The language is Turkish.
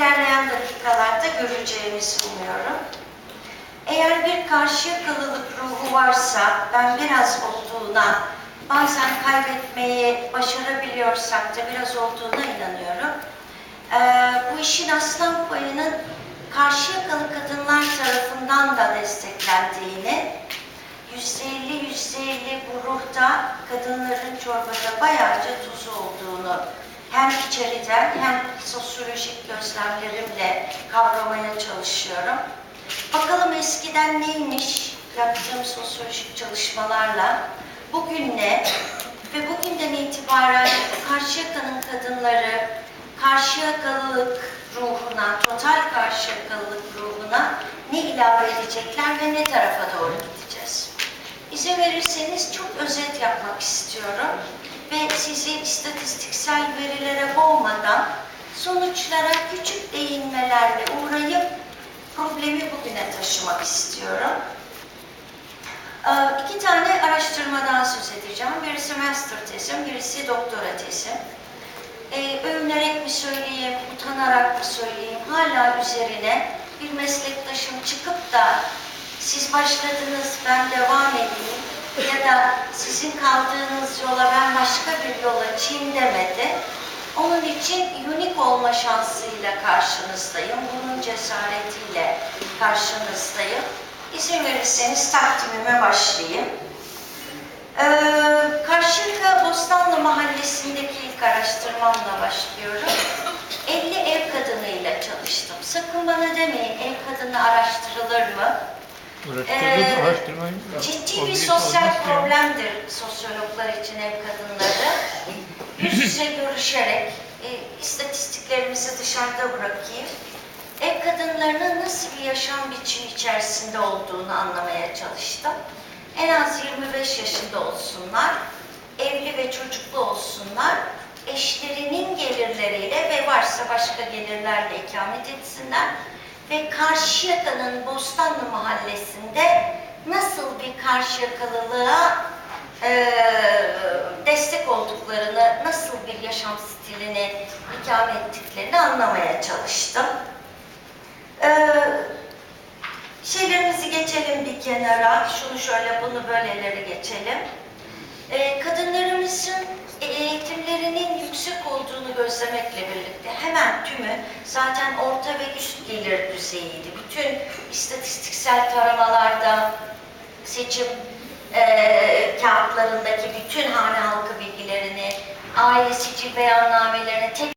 ilerleyen dakikalarda göreceğimizi umuyorum. Eğer bir karşıyakalılık ruhu varsa, ben biraz olduğuna, bazen kaybetmeyi başarabiliyorsak da biraz olduğuna inanıyorum. Ee, bu işin aslan payının karşıyakalı kadınlar tarafından da desteklendiğini, yüzde elli, yüzde elli bu ruhta kadınların çorbada bayağıca tuzu olduğunu hem içeriden hem sosyolojik gözlemlerimle kavramaya çalışıyorum. Bakalım eskiden neymiş yaptığım sosyolojik çalışmalarla, bugün ne ve bugünden itibaren Karşıyaka'nın kadınları karşıyakalılık ruhuna, total karşıyakalılık ruhuna ne ilave edecekler ve ne tarafa doğru gideceğiz? İzin verirseniz çok özet yapmak istiyorum ve sizi istatistiksel verilere boğmadan sonuçlara küçük değinmelerle uğrayıp problemi bugüne taşımak istiyorum. Ee, İki tane araştırmadan söz edeceğim. Birisi master tezim, birisi doktora tezim. Ee, övünerek mi söyleyeyim, utanarak mı söyleyeyim, hala üzerine bir meslektaşım çıkıp da siz başladınız, ben devam edeyim sizin kaldığınız yola ben başka bir yol açayım demedi. Onun için unik olma şansıyla karşınızdayım, bunun cesaretiyle karşınızdayım. İzin verirseniz takdimime başlayayım. Ee, Karşıyaka Bostanlı Mahallesi'ndeki ilk araştırmamla başlıyorum. 50 ev kadınıyla çalıştım. Sakın bana demeyin ev kadını araştırılır mı? Ee, Ciddi bir sosyal ya. problemdir sosyologlar için ev kadınları. Yüz yüze görüşerek, e, istatistiklerimizi dışarıda bırakayım. Ev kadınlarının nasıl bir yaşam biçimi içerisinde olduğunu anlamaya çalıştım. En az 25 yaşında olsunlar, evli ve çocuklu olsunlar, eşlerinin gelirleriyle ve varsa başka gelirlerle ikamet etsinler ve Karşıyaka'nın Bostanlı Mahallesi'nde nasıl bir Karşıyakalılığa e, destek olduklarını, nasıl bir yaşam stilini ikame ettiklerini anlamaya çalıştım. E, şeylerimizi geçelim bir kenara, şunu şöyle bunu böyleleri geçelim. E, kadınlarımızın eğitimlerinin yüksek olduğunu gözlemekle birlikte hemen tümü zaten orta ve üst gelir düzeyiydi. Bütün istatistiksel taramalarda seçim e, kağıtlarındaki bütün hane halkı bilgilerini, aile sicil beyannamelerini tek